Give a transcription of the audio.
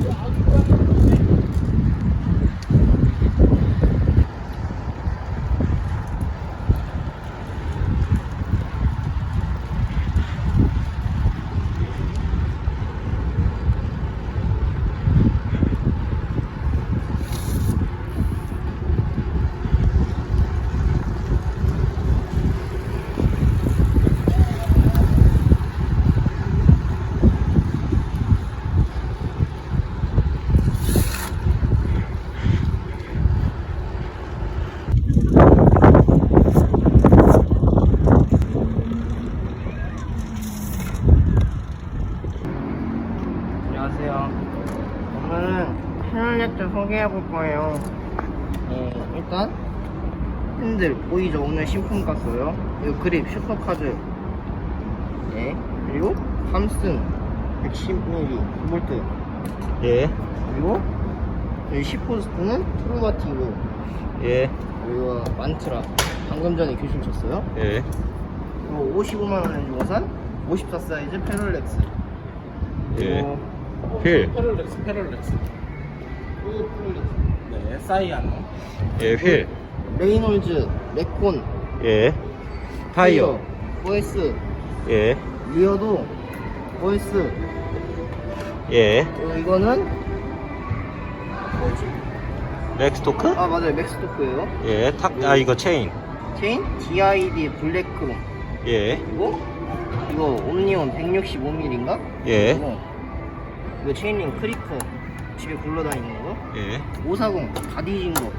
Yeah, I'll do that. 오늘은 패널렉트 소개해 볼 거예요. 어, 일단 핸들 보이죠? 오늘 신품 깠어요. 이거 그립 슈퍼카드. 네. 그리고 110mm 볼트. 예, 그리고 여기 10호스트는 트루바티고. 예, 그리고 만트라. 방금 전에 교실 쳤어요. 예, 그리고 55만 원에 주고 산54 사이즈 패럴렉스. 예. 그리고 휠, 페럴렉스 페럴렉스. 또 패럴렉스. 네 사이아노. 예, 휠, 레이놀즈, 레콘, 예, 타이어, OS, 예, 리어도. OS. 예, 그리고 이거는? 뭐지? 렉스토크, 아 맞아요. 맥스토크예요. 예, 탁, 아 이거 체인, 체인? DID 블랙크롬. 예, 그리고 이거 옴니온 165mm인가? 예, 그리고 이거 체인링 크리퍼 집에 굴러다니는 거. 예, 540 다 뒤진 거.